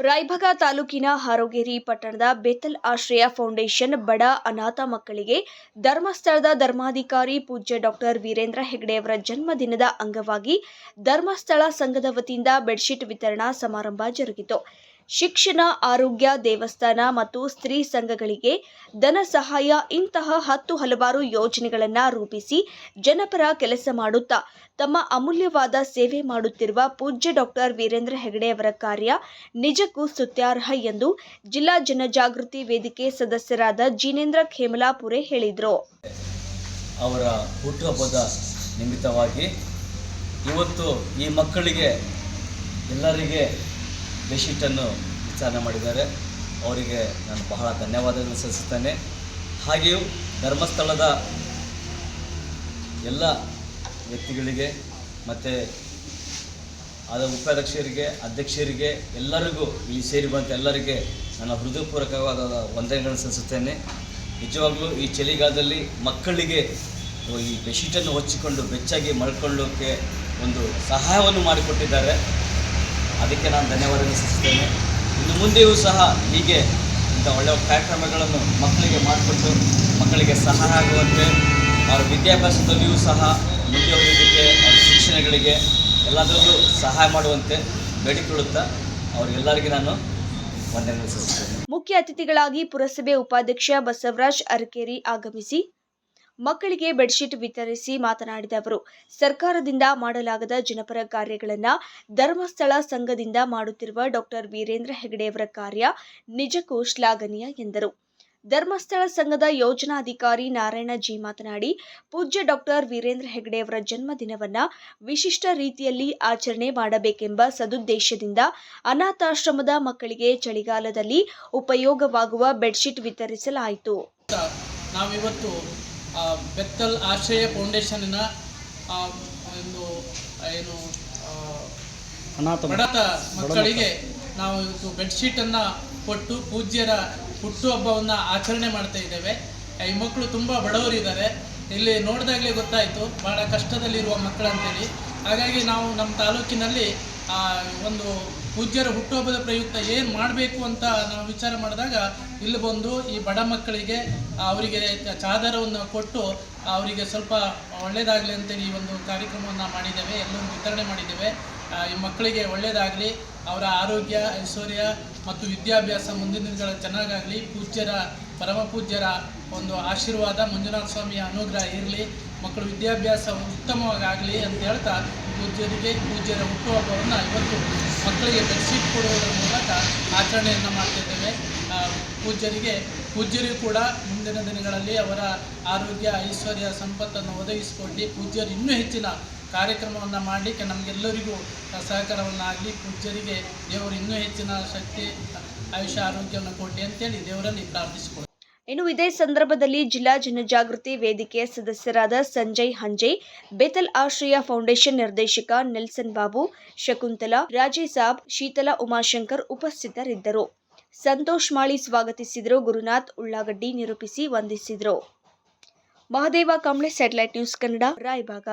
ರಾಯಭಾಗ ತಾಲೂಕಿನ ಹಾರೋಗೇರಿ ಪಟ್ಟಣದ ಬೆತಲ್ ಆಶ್ರಯ ಫೌಂಡೇಶನ್ ಬಡ ಅನಾಥ ಮಕ್ಕಳಿಗೆ ಧರ್ಮಸ್ಥಳದ ಧರ್ಮಾಧಿಕಾರಿ ಪೂಜ್ಯ ಡಾಕ್ಟರ್ ವೀರೇಂದ್ರ ಹೆಗಡೆಯವರ ಜನ್ಮದಿನದ ಅಂಗವಾಗಿ ಧರ್ಮಸ್ಥಳ ಸಂಘದ ವತಿಯಿಂದ ಬೆಡ್ಶೀಟ್ ವಿತರಣಾ ಸಮಾರಂಭ ಜರುಗಿತು. ಶಿಕ್ಷಣ, ಆರೋಗ್ಯ, ದೇವಸ್ಥಾನ ಮತ್ತು ಸ್ತ್ರೀ ಸಂಘಗಳಿಗೆ ಧನ ಸಹಾಯ ಇಂತಹ ಹತ್ತು ಹಲವಾರು ಯೋಜನೆಗಳನ್ನು ರೂಪಿಸಿ ಜನಪರ ಕೆಲಸ ಮಾಡುತ್ತಾ ತಮ್ಮ ಅಮೂಲ್ಯವಾದ ಸೇವೆ ಮಾಡುತ್ತಿರುವ ಪೂಜ್ಯ ಡಾಕ್ಟರ್ ವೀರೇಂದ್ರ ಹೆಗಡೆ ಅವರ ಕಾರ್ಯ ನಿಜಕ್ಕೂ ಸ್ತುತ್ಯಾರ್ಹ ಎಂದು ಜಿಲ್ಲಾ ಜನಜಾಗೃತಿ ವೇದಿಕೆ ಸದಸ್ಯರಾದ ಜಿನೇಂದ್ರ ಖೇಮಲಾಪುರೆ ಹೇಳಿದರು. ಅವರ ಹುಟ್ಟುಹಬ್ಬದ ನಿಮಿತ್ತವಾಗಿ ಇವತ್ತು ಈ ಮಕ್ಕಳಿಗೆ ಎಲ್ಲರಿಗೆ ಬೆಡ್ಶೀಟನ್ನು ವಿಚಾರಣೆ ಮಾಡಿದ್ದಾರೆ. ಅವರಿಗೆ ನಾನು ಬಹಳ ಧನ್ಯವಾದಗಳನ್ನು ಸಲ್ಲಿಸುತ್ತೇನೆ. ಹಾಗೆಯೂ ಧರ್ಮಸ್ಥಳದ ಎಲ್ಲ ವ್ಯಕ್ತಿಗಳಿಗೆ ಮತ್ತು ಆದ ಉಪಾಧ್ಯಕ್ಷರಿಗೆ, ಅಧ್ಯಕ್ಷರಿಗೆ, ಎಲ್ಲರಿಗೂ ಇಲ್ಲಿ ಸೇರಿ ಬಂತ ಎಲ್ಲರಿಗೆ ನನ್ನ ಹೃದಯಪೂರ್ವಕವಾದ ವಂದನೆಗಳನ್ನು ಸಲ್ಲಿಸುತ್ತೇನೆ. ನಿಜವಾಗಲೂ ಈ ಚಳಿಗಾಲದಲ್ಲಿ ಮಕ್ಕಳಿಗೆ ಈ ಬೆಡ್ಶೀಟನ್ನು ಹೊಚ್ಚಿಕೊಂಡು ಬೆಚ್ಚಾಗಿ ಮಲ್ಕೊಳ್ಳೋಕ್ಕೆ ಒಂದು ಸಹಾಯವನ್ನು ಮಾಡಿಕೊಟ್ಟಿದ್ದಾರೆ. ಅದಕ್ಕೆ ನಾನು ಧನ್ಯವಾದ ಸಲ್ಲಿಸುತ್ತೇನೆ. ಇನ್ನು ಮುಂದೆಯೂ ಸಹ ಹೀಗೆ ಇಂಥ ಒಳ್ಳೆಯ ಕಾರ್ಯಕ್ರಮಗಳನ್ನು ಮಕ್ಕಳಿಗೆ ಮಾಡಿಕೊಟ್ಟು ಮಕ್ಕಳಿಗೆ ಸಹಾಯ ಆಗುವಂತೆ ಅವರ ವಿದ್ಯಾಭ್ಯಾಸದಲ್ಲಿಯೂ ಸಹ ಮುಂದೆ ಅವರ ಶಿಕ್ಷಣಗಳಿಗೆ ಎಲ್ಲದರಲ್ಲೂ ಸಹಾಯ ಮಾಡುವಂತೆ ಬೇಡಿಕೊಳ್ಳುತ್ತಾ ಅವರಿಗೆಲ್ಲರಿಗೂ ನಾನು ವಂದನೆ ಮುಖ್ಯ ಅತಿಥಿಗಳಾಗಿ ಪುರಸಭೆ ಉಪಾಧ್ಯಕ್ಷ ಬಸವರಾಜ್ ಅರಕೇರಿ ಆಗಮಿಸಿ ಮಕ್ಕಳಿಗೆ ಬೆಡ್ಶೀಟ್ ವಿತರಿಸಿ ಮಾತನಾಡಿದ ಅವರು, ಸರ್ಕಾರದಿಂದ ಮಾಡಲಾಗದ ಜನಪರ ಕಾರ್ಯಗಳನ್ನು ಧರ್ಮಸ್ಥಳ ಸಂಘದಿಂದ ಮಾಡುತ್ತಿರುವ ಡಾಕ್ಟರ್ ವೀರೇಂದ್ರ ಹೆಗಡೆಯವರ ಕಾರ್ಯ ನಿಜಕ್ಕೂ ಶ್ಲಾಘನೀಯ ಎಂದರು. ಧರ್ಮಸ್ಥಳ ಸಂಘದ ಯೋಜನಾಧಿಕಾರಿ ನಾರಾಯಣ ಜಿ ಮಾತನಾಡಿ, ಪೂಜ್ಯ ಡಾಕ್ಟರ್ ವೀರೇಂದ್ರ ಹೆಗಡೆಯವರ ಜನ್ಮದಿನವನ್ನ ವಿಶಿಷ್ಟ ರೀತಿಯಲ್ಲಿ ಆಚರಣೆ ಮಾಡಬೇಕೆಂಬ ಸದುದ್ದೇಶದಿಂದ ಅನಾಥಾಶ್ರಮದ ಮಕ್ಕಳಿಗೆ ಚಳಿಗಾಲದಲ್ಲಿ ಉಪಯೋಗವಾಗುವ ಬೆಡ್ಶೀಟ್ ವಿತರಿಸಲಾಯಿತು. ನಾವಿವತ್ತು ಬೆತ್ತಲ್ ಆಶ್ರಯ ಫೌಂಡೇಶನ್ನ ಒಂದು ಏನು ಬಡತ ಮಕ್ಕಳಿಗೆ ನಾವು ಇವತ್ತು ಬೆಡ್ಶೀಟನ್ನು ಕೊಟ್ಟು ಪೂಜ್ಯರ ಹುಟ್ಟುಹಬ್ಬವನ್ನು ಆಚರಣೆ ಮಾಡ್ತಾ ಇದ್ದೇವೆ. ಈ ಮಕ್ಕಳು ತುಂಬ ಬಡವರಿದ್ದಾರೆ. ಇಲ್ಲಿ ನೋಡಿದಾಗಲೇ ಗೊತ್ತಾಯಿತು ಭಾಳ ಕಷ್ಟದಲ್ಲಿರುವ ಮಕ್ಕಳಂತೇಳಿ. ಹಾಗಾಗಿ ನಾವು ನಮ್ಮ ತಾಲೂಕಿನಲ್ಲಿ ಒಂದು ಪೂಜ್ಯರ ಹುಟ್ಟುಹಬ್ಬದ ಪ್ರಯುಕ್ತ ಏನು ಮಾಡಬೇಕು ಅಂತ ನಾವು ವಿಚಾರ ಮಾಡಿದಾಗ, ಇಲ್ಲಿ ಬಂದು ಈ ಬಡ ಮಕ್ಕಳಿಗೆ, ಅವರಿಗೆ ಚಾದರವನ್ನು ಕೊಟ್ಟು, ಅವರಿಗೆ ಸ್ವಲ್ಪ ಒಳ್ಳೆಯದಾಗಲಿ ಅಂತೇಳಿ ಈ ಒಂದು ಕಾರ್ಯಕ್ರಮವನ್ನು ಮಾಡಿದ್ದೇವೆ ಎಲ್ಲರೂ ವಿತರಣೆ ಮಾಡಿದ್ದೇವೆ. ಈ ಮಕ್ಕಳಿಗೆ ಒಳ್ಳೆಯದಾಗಲಿ ಅವರ ಆರೋಗ್ಯ, ಐಶ್ವರ್ಯ ಮತ್ತು ವಿದ್ಯಾಭ್ಯಾಸ ಮುಂದಿನ ದಿನಗಳ ಚೆನ್ನಾಗಾಗಲಿ. ಪೂಜ್ಯರ, ಪರಮ ಪೂಜ್ಯರ ಒಂದು ಆಶೀರ್ವಾದ, ಮಂಜುನಾಥ ಸ್ವಾಮಿಯ ಅನುಗ್ರಹ ಇರಲಿ. ಮಕ್ಕಳು ವಿದ್ಯಾಭ್ಯಾಸ ಉತ್ತಮವಾಗಿ ಆಗಲಿ ಅಂತ ಹೇಳ್ತಾ ಪೂಜ್ಯರಿಗೆ ಪೂಜ್ಯರ ಹುಟ್ಟುಹಬ್ಬವನ್ನು ಇವತ್ತು ಮಕ್ಕಳಿಗೆ ಬೆಡ್ಶೀಟ್ ಕೊಡುವುದರ ಮೂಲಕ ಆಚರಣೆಯನ್ನು ಮಾಡ್ತಿದ್ದೇವೆ ಪೂಜ್ಯರಿಗೆ ಪೂಜ್ಯರಿಗೂ ಕೂಡ ಮುಂದಿನ ದಿನಗಳಲ್ಲಿ ಅವರ ಆರೋಗ್ಯ, ಐಶ್ವರ್ಯ, ಸಂಪತ್ತನ್ನು ಒದಗಿಸಿಕೊಂಡು ಪೂಜ್ಯರು ಇನ್ನೂ ಹೆಚ್ಚಿನ ಕಾರ್ಯಕ್ರಮವನ್ನು ಮಾಡಲಿಕ್ಕೆ ನಮಗೆಲ್ಲರಿಗೂ ಸಹಕಾರವನ್ನಾಗಲಿ ಪೂಜ್ಯರಿಗೆ ದೇವರು ಇನ್ನೂ ಹೆಚ್ಚಿನ ಶಕ್ತಿ, ಆಯುಷ್ಯ, ಆರೋಗ್ಯವನ್ನು ಕೊಡಿ ಅಂತೇಳಿ ದೇವರಲ್ಲಿ ಪ್ರಾರ್ಥಿಸಿಕೊಳ್ಳಿ ಇನ್ನು ಇದೇ ಸಂದರ್ಭದಲ್ಲಿ ಜಿಲ್ಲಾ ಜನಜಾಗೃತಿ ವೇದಿಕೆಯ ಸದಸ್ಯರಾದ ಸಂಜಯ್ ಹಂಜೆ, ಬೇತಲ್ ಆಶ್ರಯ ಫೌಂಡೇಶನ್ ನಿರ್ದೇಶಕ ನೆಲ್ಸನ್ ಬಾಬು, ಶಕುಂತಲಾ ರಾಜೇಸಾಬ್ ಶೀತಲಾ ಉಮಾಶಂಕರ್ ಉಪಸ್ಥಿತರಿದ್ದರು. ಸಂತೋಷ್ ಮಾಳಿ ಸ್ವಾಗತಿಸಿದರು, ಗುರುನಾಥ್ ಉಳ್ಳಾಗಡ್ಡಿ ನಿರೂಪಿಸಿ ವಂದಿಸಿದರು. Mahadeva Kamble satellite news Kannada, Raybag.